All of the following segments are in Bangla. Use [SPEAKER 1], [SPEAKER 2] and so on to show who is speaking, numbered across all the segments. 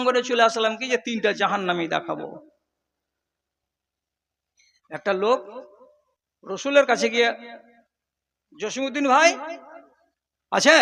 [SPEAKER 1] প্রাঙ্গণে চলে আসলাম কি যে তিনটা জাহান নামি দেখাবো। একটা লোক রসুলের কাছে গিয়ে জসিমুদ্দিন ভাই, আছে?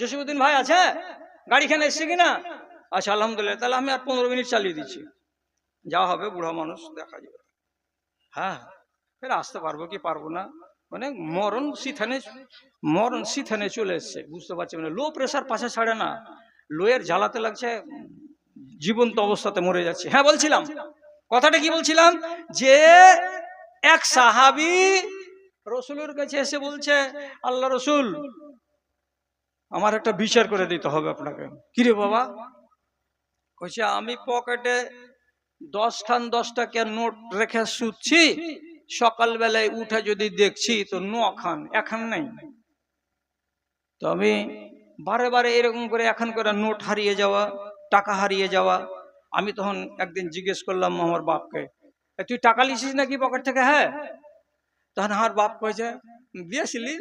[SPEAKER 1] জসিমুদ্দিন ভাই আছে? গাড়িখানে এসছে কিনা? আচ্ছা আলহামদুলিল্লাহ। তাহলে আমি আর পনেরো মিনিট চালিয়ে দিচ্ছি। যা হবে বুড়া মানুষ দেখা যাবে। হ্যাঁ ফের আসতে পারব কি পারব না? মানে মরণ সিথানে মরণ সিথানে চলে এসছে। বুঝতে পারছি মানে লো প্রেশার পাশে ছাড়ে না। লোয়ের জ্বালাতে লাগছে জীবন্ত অবস্থাতে মরে যাচ্ছে। হ্যাঁ বলছিলাম। কথাটা কি বলছিলাম? যে এক সাহাবি রসুলের কাছে এসে বলছে, আল্লাহ রসুল, আমার একটা বিচার করে দিতে হবে আপনাকে। কিরে বাবা? কইছে, আমি পকেটে দশ খান দশ টাকার নোট রেখে শুচ্ছি, সকালবেলায় উঠে যদি দেখছি তো ন খান এখন নেই। তো আমি বারে বারে এরকম করে এখন করে নোট হারিয়ে যাওয়া টাকা হারিয়ে যাওয়া। আমি তখন একদিন জিজ্ঞেস করলাম, আমার বাপকে। তুই টাকা লিছিস নাকি পকেট থেকে? হ্যাঁ। তখন আমার বাপ কয়েছে দিয়েছিলি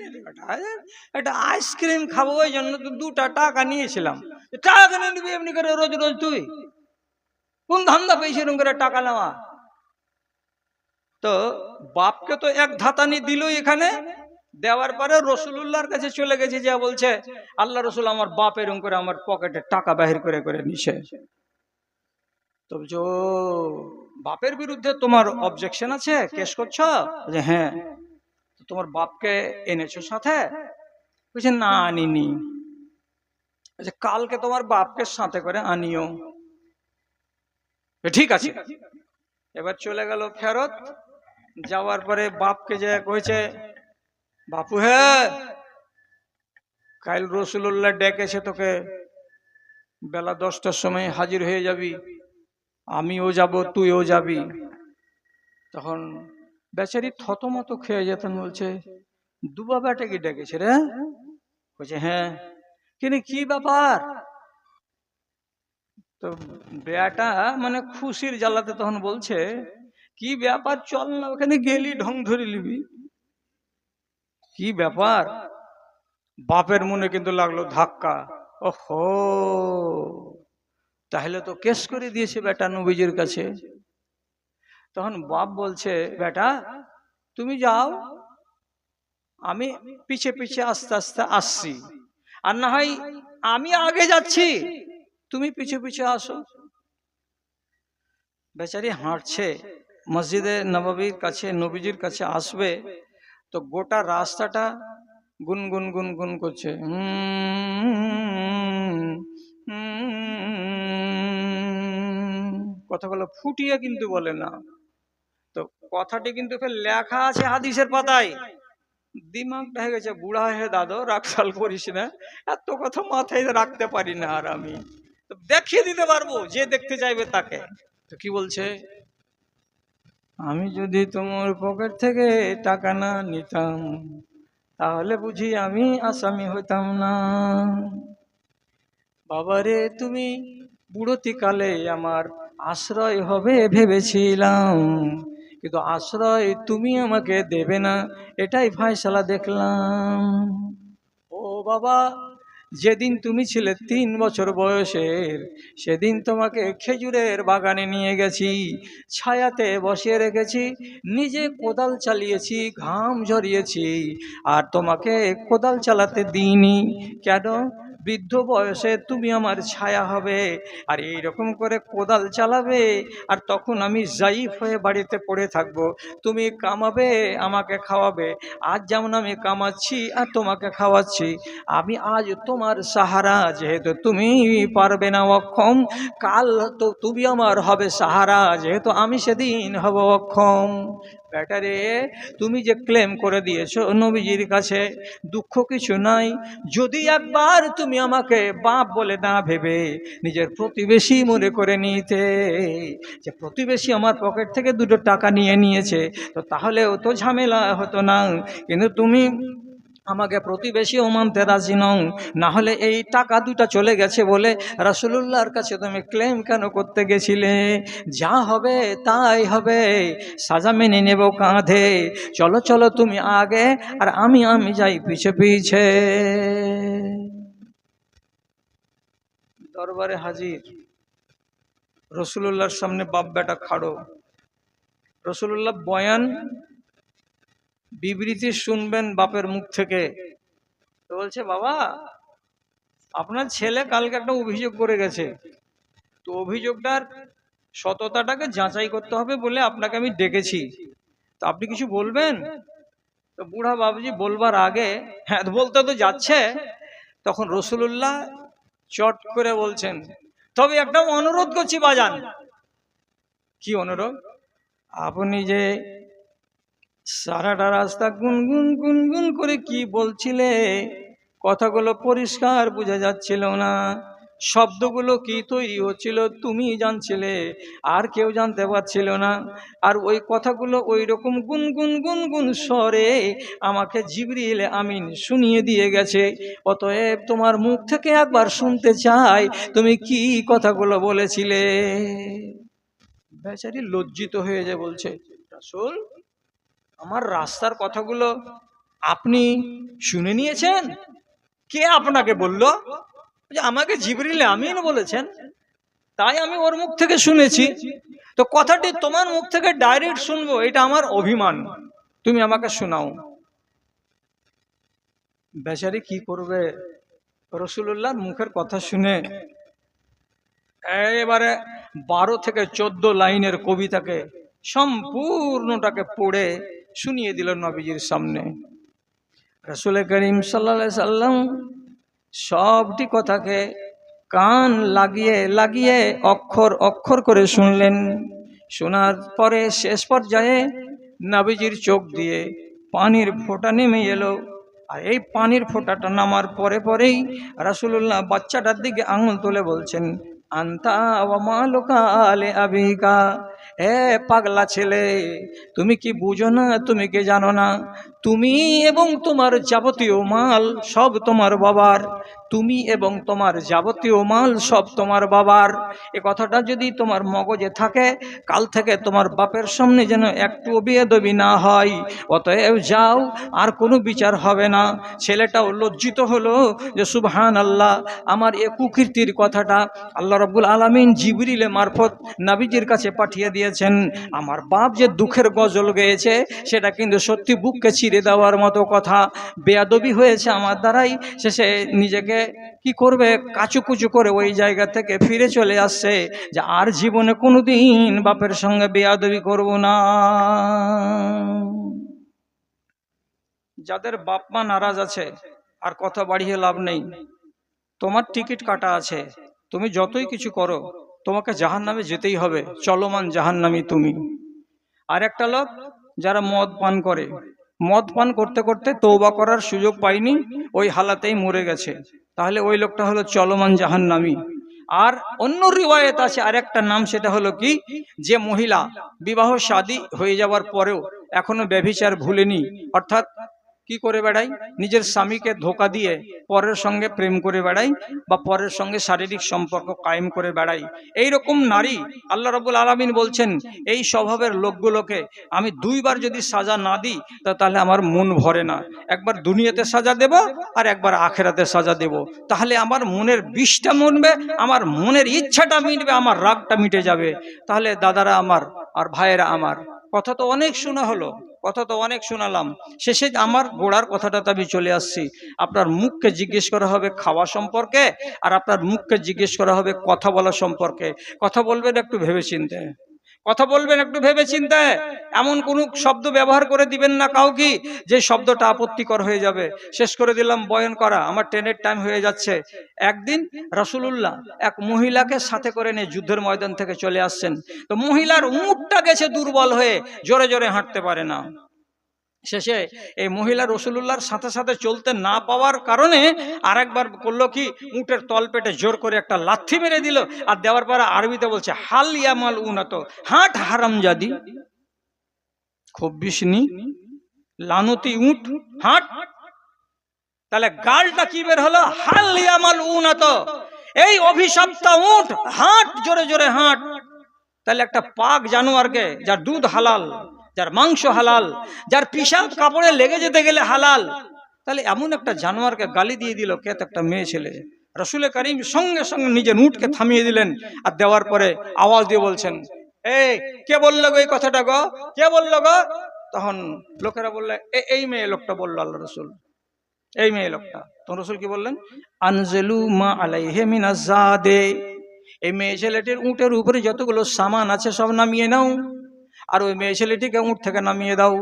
[SPEAKER 1] একটা আইসক্রিম খাব, ওই জন্য তো দুটা টাকা নিয়েছিলাম। টাকা কেন নিবি এমনি করে রোজ রোজ তুই? কোন ধান্দা পেয়েছি এরকম করে টাকা নেওয়া? তো বাপকে তো এক ধাতানি দিল এখানে। দেওয়ার পরে রসুল্লাহর কাছে চলে গেছে যা বলছে আল্লাহ রসুল আমার বাপ এরকম করে আমার পকেটে টাকা বাহির করে করে নিছে। তো বলছে, বাপের বিরুদ্ধে তোমার অবজেকশন আছে? কেস করছ? যে হ্যাঁ। তোমার বাপকে এনেছো সাথে? বলছে না আনিনি। কালকে তোমার বাপকে সাথে করে আনিও। ঠিক আছে। এবার চলে গেল ফেরত। যাওয়ার পরে বাপকে যে কইছে বাপু হে কাল রসুল্লাহ ডেকেছে তোকে বেলা দশটার সময় হাজির হয়ে যাবি। আমিও যাব, তুইও যাবি। তখন বেচারি থতমত খেয়ে যেতেন, বলছে, দুবা কি ডেকেছে রে? বলছে হ্যাঁ। কিন্তু কি ব্যাপার? তো বেটা মানে খুশির জ্বালাতে তখন বলছে, কি ব্যাপার, চল না, ওখানে গেলি, ঢং ধরে নিবি কি ব্যাপার? বাপের মনে কিন্তু লাগল ধাক্কা। ওহো! তাহলে তো কেস করে দিয়েছে বেটা নবীজির কাছে। তখন বাপ বলছে, বেটা, তুমি যাও, আমি পিছে পিছে আস্তে আস্তে আসছি। আর না হয় আমি আগে যাচ্ছি, তুমি পিছু পিছু আসো। বেচারি হাঁটছে। মসজিদে নবাবির কাছে, নবীজির কাছে আসবে। তো গোটা রাস্তাটা গুন গুন গুন গুন করছে। কথাগুলো ফুটিয়ে কিন্তু বলে না। তো কথাটি কিন্তু লেখা আছে হাদিসের পাতায়। দিমাগটা হয়ে গেছে, বুড়া হয়ে দাদু রাখসাল করিস না। এত কথা মাথায় রাখতে পারি না আর আমি। দেখিয়ে দিতে পারব, যে দেখতে চাইবে তাকে। তো কি বলছে? আমি যদি তোমার পকেট থেকে টাকা না নিতাম, তাহলে বুঝি আমি আসামি হইতাম না। বাবারে, তুমি বুড়তি কালে আমার আশ্রয় হবে ভেবেছিলাম, কিন্তু আশ্রয় তুমি আমাকে দেবে না, এটাই ফায়সালা দেখলাম। ও বাবা যেদিন তুমি ছিলে তিন বছর বয়সের, সেদিন তোমাকে খেজুরের বাগানে নিয়ে গেছি, ছায়াতে বসিয়ে রেখেছি, নিজে কোদাল চালিয়েছি, ঘাম ঝরিয়েছি, আর তোমাকে কোদাল চালাতে দিইনি। কেন? বৃদ্ধ বয়সে তুমি আমার ছায়া হবে আর এই রকম করে কোদাল চালাবে আর তখন আমি জাইফ হয়ে বাড়িতে পড়ে থাকব। তুমি কামাবে, আমাকে খাওয়াবে। আজ যেমন আমি কামাচ্ছি আর তোমাকে খাওয়াচ্ছি। আমি আজ তোমার সাহারা, যেহেতু তুমি পারবে না অক্ষম, কাল তো তুমি আমার হবে সাহারা, যেহেতু আমি সেদিন হব অক্ষম। ব্যাটারে, তুমি যে ক্লেম করে দিয়েছ, নবীজির কাছে দুঃখ কিছু নাই। যদি একবার তুমি আমাকে বাপ বলে না ভেবে নিজের প্রতিবেশী মনে করে নিতে, যে প্রতিবেশী আমার পকেট থেকে দুটো টাকা নিয়ে নিয়েছে, তো তাহলেও তো ঝামেলা হতো না। কিন্তু তুমি আমাকে প্রতিবেশীও মানতে রাজি নও না হলে এই টাকা দুটা চলে গেছে বলে রাসুলুল্লাহর কাছে তুমি ক্লেম কেন করতে গেছিলে? যা হবে তাই হবে, সাজা মেনে নেব কাঁধে। চলো চলো তুমি আগে, আর আমি আমি যাই পিছে পিছে। দরবারে হাজির। রসুল্লাহর সামনে বাপ বেটা খাড়ো। রসুল্লাহ বয়ান বিবৃতি শুনবেন বাপের মুখ থেকে। তো বলছে, বাবা, আপনার ছেলে কালকে একটা অভিযোগ করে গেছে। তো অভিযোগটার সততাটাকে যাচাই করতে হবে বলে আপনাকে আমি ডেকেছি। তো আপনি কিছু বলবেন? তো বুড়া বাবুজি বলবার আগে হ্যাঁ বলতে তো যাচ্ছে। তখন রসুল্লাহ চট করে বলছেন, তবে একটা অনুরোধ করছি বাজান। কি অনুরোধ? আপনি যে সারাটা রাস্তা গুনগুন গুনগুন করে কি বলছিলে? কথাগুলো পরিষ্কার বোঝা যাচ্ছিল না। শব্দগুলো কি তৈরি হচ্ছিল তুমি জানছিলে, আর কেউ জানতে পারছিল না। আর ওই কথাগুলো ওই রকম গুনগুন গুনগুন স্বরে আমাকে জিবরিল আমিন শুনিয়ে দিয়ে গেছে। অতএব তোমার মুখ থেকে একবার শুনতে চাই, তুমি কি কথাগুলো বলেছিলে? বেচারি লজ্জিত হয়ে যায় বলছে রাসূল আমার রাস্তার কথাগুলো আপনি শুনে নিয়েছেন? কে আপনাকে বলল? যে আমাকে জিবরিল আমিন বলেছেন। তাই আমি ওর মুখ থেকে শুনেছি। তো কথাটি তোমার মুখ থেকে ডাইরেক্ট শুনব, এটা আমার অভিমান। তুমি আমাকে শোনাও। বেচারি কি করবে? রসুল্লাহর মুখের কথা শুনে এবারে বারো থেকে চোদ্দ লাইনের কবিতাকে সম্পূর্ণটাকে পড়ে শুনিয়ে দিল নবীজির সামনে। রসুল করিম সাল্লা সাল্লাম সবটি কথাকে কান লাগিয়ে লাগিয়ে অক্ষর অক্ষর করে শুনলেন। শোনার পরে শেষ পর্যায়ে নাবিজির চোখ দিয়ে পানির ফোঁটা নেমে এলো। আর এই পানির ফোঁটাটা নামার পরে পরেই রাসুল্লাহ বাচ্চাটার দিকে আঙুল তুলে বলছেন, আন্তা মালুকা আলে আবিকা? এ পাগলা ছেলে, তুমি কি বুঝো না, তুমি কি জানো না? তুমি এবং তোমার যাবতীয় মাল সব তোমার বাবার। তুমি এবং তোমার যাবতীয় মাল সব তোমার বাবার। এ কথাটা যদি তোমার মগজে থাকে, কাল থেকে তোমার বাপের সামনে যেন একটু বিয়েদবি না হয়। অতএব যাও, আর কোনো বিচার হবে না। ছেলেটাও লজ্জিত হলো যে সুবহান আল্লাহ আমার এ কুকীর্তির কথাটা আল্লাহ রব্বুল আলমিন জিবরিলে মারফত নাবিজির কাছে পাঠিয়ে দিয়েছেন। আমার বাপ যে দুঃখের গজল গেয়েছে, সেটা কিন্তু সত্যি বুককে ছিঁড়ে দেওয়ার মতো কথা। বেয়াদবি হয়েছে আমার দ্বারাই, শেষে নিজেকে কি করবে? কাচুকুচু করে ওই জায়গা থেকে ফিরে চলে আসছে যে আর জীবনে কোনোদিন বাপের সঙ্গে বেয়াদবি করব না। যাদের বাপ মা নারাজ আছে, আর কথা বাড়িয়ে লাভ নেই, তোমার টিকিট কাটা আছে, তুমি যতই কিছু করো, তোমাকে জাহান নামে যেতেই হবে, চলমান জাহান নামি তুমি। আর একটা লোক যারা মদ পান করে, মদ পান করতে করতে তৌবা করার সুযোগ পায়নি, ওই হালাতেই মরে গেছে। তাহলে ওই লোকটা হলো চলমান জাহান নামি আর অন্য রিওয়ায়ত আছে, আরেকটা নাম সেটা হলো কি? যে মহিলা বিবাহ শাদী হয়ে যাওয়ার পরেও এখনও ব্যভিচার ভুলেনি। অর্থাৎ কি করে বেড়াই? নিজের স্বামীকে ধোকা দিয়ে পরের সঙ্গে প্রেম করে বেড়াই বা পরের সঙ্গে শারীরিক সম্পর্ক কায়েম করে বেড়াই। এই রকম নারী আল্লাহ রবুল আলমিন বলছেন, এই স্বভাবের লোকগুলোকে আমি দুইবার যদি সাজা না দিই তাহলে আমার মন ভরে না। একবার দুনিয়াতে সাজা দেব আর একবার আখেরাতে সাজা দেব। তাহলে আমার মনের বিষটা মনবে, আমার মনের ইচ্ছাটা মিটবে, আমার রাগটা মিটে যাবে। তাহলে দাদারা আমার আর ভাইয়েরা আমার। কথা তো অনেক শোনা হলো। কথা তো অনেক শোনালাম। শেষে আমার গোড়ার কথাটাতে আমি চলে আসছি। আপনার মুখকে জিজ্ঞেস করা হবে খাওয়া সম্পর্কে আর আপনার মুখকে জিজ্ঞেস করা হবে কথা বলা সম্পর্কে। কথা বলবেন একটু ভেবে চিনতে কথা বলবেন একটু ভেবে চিন্তায় এমন কোনো শব্দ ব্যবহার করে দিবেন না কাউকে যে শব্দটা আপত্তিকর হয়ে যাবে। শেষ করে দিলাম, বয়ন করা, আমার ট্রেনের টাইম হয়ে যাচ্ছে। একদিন রসুল্লাহ এক মহিলাকে সাথে করে নিয়ে যুদ্ধের ময়দান থেকে চলে আসছেন। তো মহিলার উঁটটা গেছে দুর্বল হয়ে, জোরে জোরে হাঁটতে পারে না। শেষে এই মহিলা রসুলুল্লাহর সাথে সাথে চলতে না পাওয়ার কারণে আরেকবার করল কি উটের তলপেটে জোর করে একটা লাথি মেরে দিল আর দেওয়ার পরে আরবিতে বলছে হাল ইয়ামাল উনাত হাট হারাম জাদি। খুব বিষ্ণি লানতি উট হাট। তাহলে গালটা কি বের হলো? হাল ইয়ামাল উনাত এই অভিশপ্ত উট হাট জোরে জোরে হাট। তাহলে একটা পাক জানোয়ারকে যার দুধ হালাল যার মাংস হালাল, যার পিসাব কাপড়ে লেগে যেতে গেলে হালাল, তাহলে এমন একটা জানোয়ারকে গালি দিয়ে দিল, কে তো একটা মেয়ে ছেলে। রসুলের করিম সঙ্গে সঙ্গে নিজের উঠকে থামিয়ে দিলেন আর দেওয়ার পরে আওয়াজ দিয়ে বলছেন, এই, কে বলল গো এই কথাটা গো? কে বলল গো? তখন লোকেরা বললে, "এ- এই মেয়ে লোকটা বলল আল্লাহ রসুল। এই মেয়ে লোকটা। তখন রসুল কি বললেন? আনজেলু মা আলাইহে মিনাজাদে এই মেয়ে ছেলেটির উটের উপরে যতগুলো সামান আছে সব নামিয়ে নাও। আর ওই মেয়ে ছেলেটিকে উঁট থেকে নামিয়ে দাও।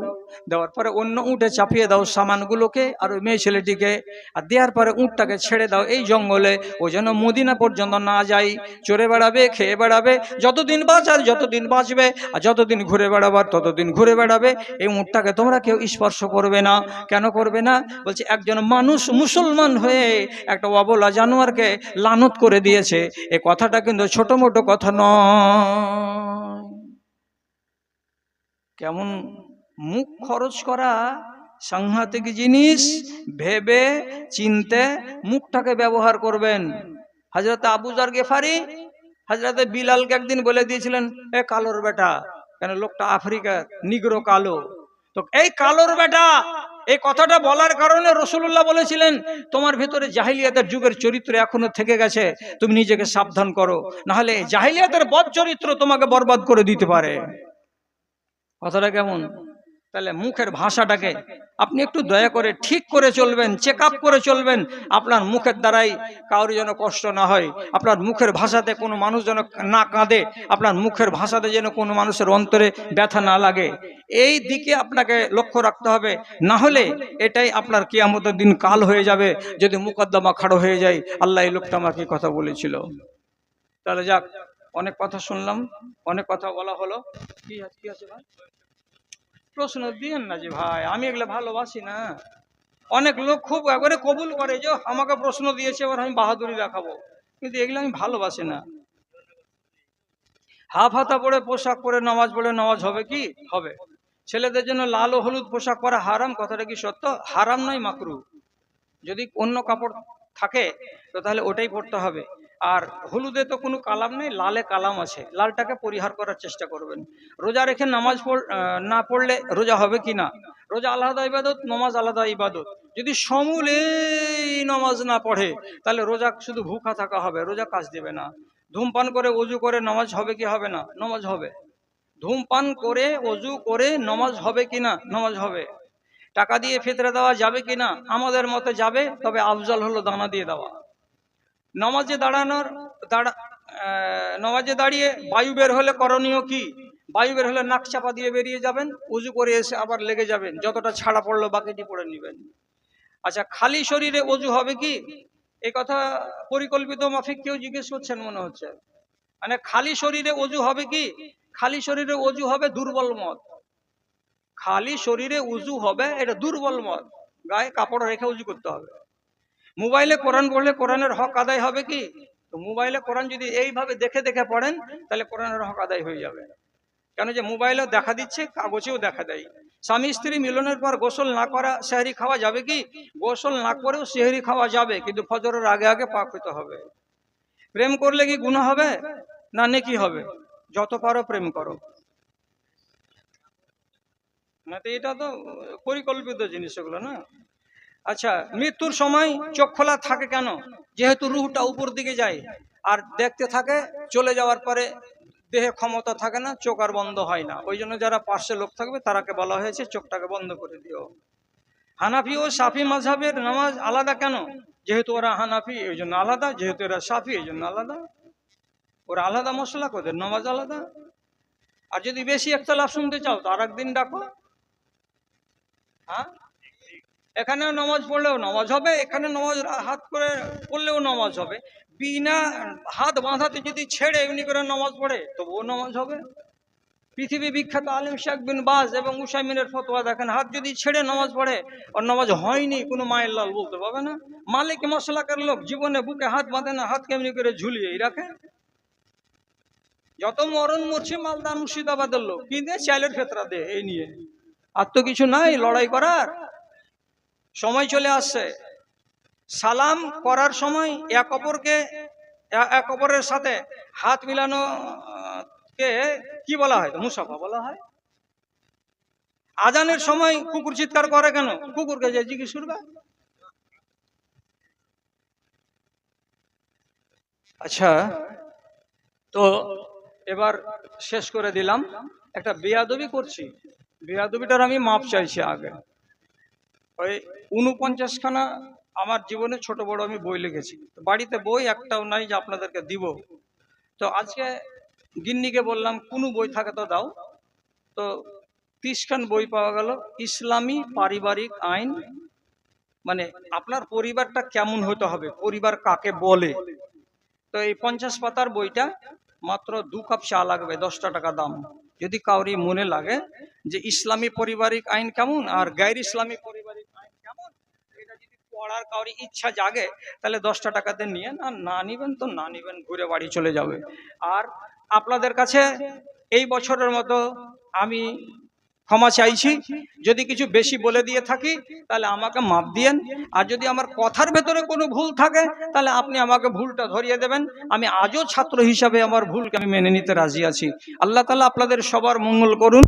[SPEAKER 1] দেওয়ার পরে অন্য উঁটে চাপিয়ে দাও সামানগুলোকে আর ওই মেয়ে ছেলেটিকে। আর দেওয়ার পরে উঁটটাকে ছেড়ে দাও এই জঙ্গলে। ও যেন মদিনা পর্যন্ত না যাই চড়ে বেড়াবে, খেয়ে বেড়াবে, যতদিন বাঁচার যতদিন বাঁচবে, আর যতদিন ঘুরে বেড়াবার ততদিন ঘুরে বেড়াবে। এই উঁটটাকে তোমরা কেউ স্পর্শ করবে না। কেন করবে না? বলছে, একজন মানুষ মুসলমান হয়ে একটা অবলা জানোয়ারকে লানত করে দিয়েছে। এ কথাটা কিন্তু ছোট মোটো কথা নয়। কেমন মুখ খরচ করা সাংঘাতিক জিনিস ভেবে চিনতে মুখটাকে ব্যবহার করবেন। হাজরত আবুজার গেফারি হাজরতে বিলালকে একদিন বলে দিয়েছিলেন, এ কালোর বেটা। কেন লোকটা আফ্রিকার নিগ্রো কালো। তো এই কালোর বেটা, এই কথাটা বলার কারণে রসুল্লাহ বলেছিলেন, তোমার ভেতরে জাহিলিয়াতের যুগের চরিত্র এখনও থেকে গেছে, তুমি নিজেকে সাবধান করো। নাহলে জাহিলিয়াতের বদ চরিত্র তোমাকে বরবাদ করে দিতে পারে। কথাটা কেমন? তাহলে মুখের ভাষাটাকে আপনি একটু দয়া করে ঠিক করে চলবেন চেক আপ করে চলবেন। আপনার মুখের দ্বারাই কারোর যেন কষ্ট না হয়, আপনার মুখের ভাষাতে কোনো মানুষ যেন না কাঁদে, আপনার মুখের ভাষাতে যেন কোনো মানুষের অন্তরে ব্যথা না লাগে। এই দিকে আপনাকে লক্ষ্য রাখতে হবে, না হলে এটাই আপনার কিয়ামতের দিন কাল হয়ে যাবে, যদি মুকদ্দমা খাড়ো হয়ে যায়। আল্লাহ এই লোকটা আমাকে কথা বলেছিল। তাহলে যাক অনেক কথা শুনলাম, অনেক কথা বলা হলো। কি আছে কি আছে ভাই? প্রশ্ন দিয়েন না যে ভাই, আমি এগুলো ভালোবাসি না। অনেক লোক খুব একবারে কবুল করে যে, আমাকে প্রশ্ন দিয়েছে, এবার আমি বাহাদুরি দেখাবো। কিন্তু এগুলো আমি ভালোবাসি না। হাফ হাতা পরে পোশাক পরে নামাজ পড়ে নামাজ হবে কি? হবে। ছেলেদের জন্য লাল ও হলুদ পোশাক পরা হারাম, কথাটা কি সত্য? হারাম নয়, মাকরু। যদি অন্য কাপড় থাকে, তো তাহলে ওটাই পরতে হবে। আর হলুদে তো কোনো কালাম নেই, লালে কালাম আছে। লালটাকে পরিহার করার চেষ্টা করবেন। রোজা রেখে নামাজ না পড়লে রোজা হবে কি না? রোজা আলাদা ইবাদত, নমাজ আলাদা ইবাদত। যদি সমূলে নমাজ না পড়ে, তাহলে রোজা শুধু ভুখা থাকা হবে, রোজা কাজ দেবে না। ধূমপান করে অজু করে নামাজ হবে কি হবে না? নামাজ হবে। ধূমপান করে, অজু করে নামাজ হবে কি না? নামাজ হবে। টাকা দিয়ে ফিতরে দেওয়া যাবে কি না? আমাদের মতে যাবে, তবে আফজল হলো দানা দিয়ে দেওয়া। নামাজে দাঁড়ানোর, দাঁড়া নামাজে দাঁড়িয়ে বায়ু বের হলে করণীয় কি? বায়ু বের হলে নাক চাপা দিয়ে বেরিয়ে যাবেন, উজু করে এসে আবার লেগে যাবেন, যতটা ছাড়া পড়ল বাকিটি পড়ে নেবেন। আচ্ছা খালি শরীরে অজু হবে কি? এই কথা পরিকল্পিত মাফিক কেউ জিজ্ঞেস করছেন মনে হচ্ছে। মানে খালি শরীরে অজু হবে কি? খালি শরীরে অজু হবে দুর্বল মত খালি শরীরে উজু হবে এটা দুর্বল মত গায়ে কাপড় রেখে উজু করতে হবে। মোবাইলে কোরআন পড়লে কোরআনের হক আদায় হবে কি? তো মোবাইলে কোরআন যদি এইভাবে দেখে দেখে পড়েন, তাহলে কোরআনের হক আদায় হয়ে যাবে। কেন যে মোবাইলেও দেখা দিচ্ছে, কাগজেও দেখা দেয়। স্বামী স্ত্রী মিলনের পর গোসল না করা, সেহরি খাওয়া যাবে কি? গোসল না করেও সেহরি খাওয়া যাবে, কিন্তু ফজরের আগে আগে পাক হতে হবে। প্রেম করলে কি গুণ হবে? না, নেকি হবে। যত পারো প্রেম করো। না তো এটা তো পরিকল্পিত জিনিস এগুলো না? আচ্ছা মৃত্যুর সময় চোখ খোলা থাকে কেন? যেহেতু রুহটা উপর দিকে যায়, আর দেখতে থাকে, চলে যাওয়ার পরে দেহে ক্ষমতা থাকে না, চোখ আর বন্ধ হয় না। ওই জন্য যারা পাশে লোক থাকবে, তারাকে বলা হয়েছে, চোখটাকে বন্ধ করে দিও। হানাফি ও সাফি মাঝহাবের নামাজ আলাদা কেন? যেহেতু ওরা হানাফি, এই জন্য আলাদা। যেহেতু এরা সাফি, এই জন্য আলাদা। ওরা আলাদা মশলা, ওদের নামাজ আলাদা। আর যদি বেশি একটা লাভ শুনতে চাও, তো আর একদিন ডাকো। হ্যাঁ? এখানেও নামাজ পড়লেও নামাজ হবে, এখানে নামাজ হাত করে পড়লেও নামাজ হবে। বিনা হাত বাঁধাতে যদি ছেড়ে এমনি করে নামাজ পড়ে, তবুও নামাজ হবে। পৃথিবী বিখ্যাত আলিম শেখ বিন বাজ এবং উসাইমিনের ফতোয়া দেখেন, হাত যদি ছেড়ে নামাজ পড়ে, আর নামাজ হয়নি, কোনো মায়ের লাল বলতে পারবে না। মালিক মশলাকার লোক জীবনে বুকে হাত বাঁধে না হাত কেমনি করে ঝুলিয়েই রাখে। যত মরণ মরছে মালদা মুর্শিদাবাদের লোক কিনে চাইলের ক্ষেত্রা দে এই নিয়ে। আর তো কিছু নাই, লড়াই করার। সময় চলে আসছে। সালাম করার সময় এক অপরকে, এক অপরের সাথে হাত মিলানো, কে, কি বলা হয়? মুসাফা বলা হয়। আজানের সময় কুকুর চিৎকার করে কেন? কুকুরকে যে জিজ্ঞেস করবে। আচ্ছা তো এবার শেষ করে দিলাম। একটা বেয়াদবি করছি। বেয়াদবিটার আমি মাপ চাইছি আগে। ওই উনপঞ্চাশখানা আমার জীবনে ছোট বড় আমি বই লিখেছি। বাড়িতে বই একটাও নাই যে আপনাদেরকে দিব। তো আজকে গিন্নিকে বললাম, কোনো বই থাকে তো দাও। তো তিরিশখান বই পাওয়া গেল। ইসলামী পারিবারিক আইন মানে আপনার পরিবারটা কেমন হতে হবে, পরিবার কাকে বলে? তো এই পঞ্চাশ পাতার বইটা মাত্র দু কাপ চা লাগবে, দশটা টাকা দাম। যদি কাউরি মনে লাগে যে ইসলামী পারিবারিক আইন কেমন আর গাইর ইসলামী পারিবারিক আইন কেমন এটা পড়ার কাউরি ইচ্ছা জাগে, তাহলে দশটা টাকাতে নিয়ে আর না নিবেন তো, না নিবেন, ঘুরে বাড়ি চলে যাবে। আর আপনাদের কাছে এই বছরের মতো আমি ক্ষমা চাইছি, যদি কিছু বেশি বলে দিয়ে থাকি, তাহলে আমাকে মাপ দিয়েন। আর যদি আমার কথার ভেতরে কোনো ভুল থাকে, তাহলে আপনি আমাকে ভুলটা ধরিয়ে দেবেন। আমি আজও ছাত্র হিসাবে আমার ভুলকে আমি মেনে নিতে রাজি আছি। আল্লাহ তালা আপনাদের সবার মঙ্গল করুন।